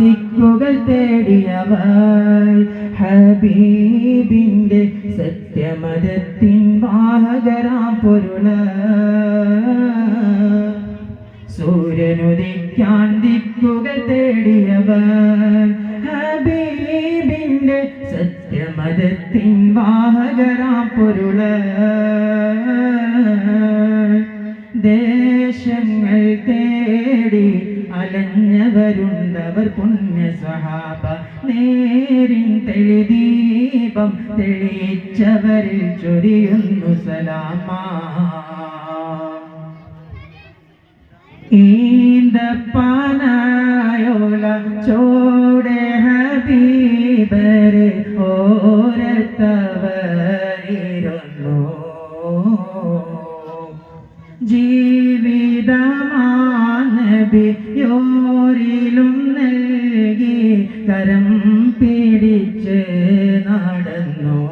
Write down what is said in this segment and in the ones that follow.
ദിക്കുകൾ തേടിയവൾ ഹബീബിന്റെ സത്യമതത്തിൻ വാഹകരാം പൊരുള. സൂര്യനുദിക്കാൻ ദിക്കുകൾ തേടിയവൾ ഹബീബിന്റെ സത്യമതത്തിൻ വാഹകരാം പൊരുള. ദേശങ്ങൾ തേടി അലഞ്ഞവരുണ്ടവർ പുണ്യ സഹാബ നേരിൻ തെളിദീപം തെളിയിച്ചവരിൽ ചൊരിയുന്നു സലാമ. ഈന്തപ്പാനായോല ചോടെ ഹബീബര് ഓരത്തവരിരുന്നു. കരം പിടിച്ച് നടന്നു.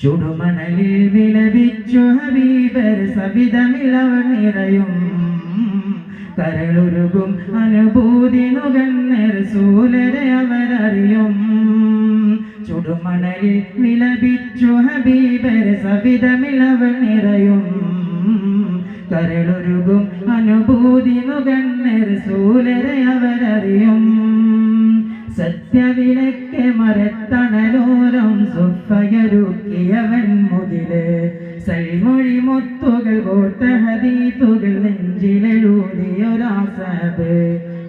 ചുടുമണലിൽ വിലപിച്ചു ഹബീബർ സവിധമിളവർ നിറയും. കരളുരുകും അനുഭൂതി നുകന്നർ സൂലരെ അവരറിയും. ചുടുമണലിൽ വിലപിച്ചു ഹബീബർ സവിധമിളവർ നിറയും. കരളുരുകും അനുഭൂതി നുകന്നർ സൂലരെ അവരറിയും. സത്യവിലക്ക് മരത്തണലോരം സുഫയരുക്കിയവൻ മുതിൽ. സൈമൊഴി മുത്തുകൾ കോട്ട ഹദീത്തുകൾ നെഞ്ചിലെഴുതിയൊരാസബ്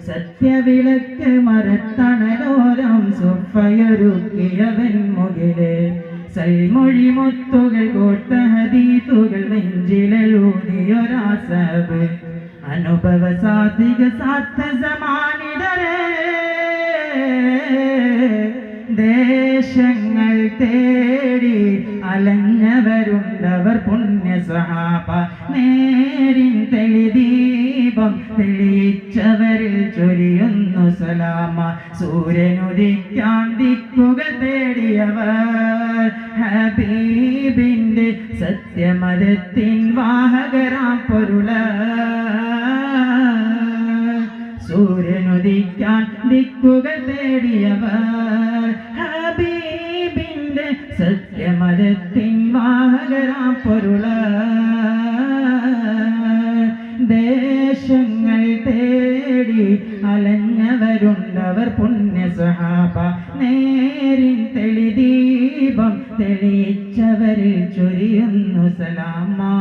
സത്യവിലക്ക് മരത്തണലോരം സുഫയരുക്കിയവൻ മുകിൽ സൽമൊഴി മുത്തുകൾ കോട്ട ഹദീത്തുകൾ സാധിക സാത്ത സമാനിതരേ ദേശങ്ങൾ തേടി അലഞ്ഞവരുണ്ടവർ പുണ്യ സഹാപ നേരിൻ തെളിദീപം തെളിയിച്ചവരിൽ ചൊരിയുന്നു സലാമ. സൂര്യനുദിക്കാൻ ദിക്കുകൾ തേടിയവർ. ഹബീബിന്റെ സത്യമതത്തിൻ വാഹകരാം പൊരുള. സൂര്യനുദിക്കാൻ ദിക്കുകൾ തേടിയവർ. ഹബീബിന്റെ സത്യമതത്തിൻ വാഹകരാം പൊരുള. ദേശങ്ങൾ തേടി അലഞ്ഞവരുണ്ടവർ പുണ്യ സഹാബ നേരിൻ ചൊരിയുന്നു സലാമാ.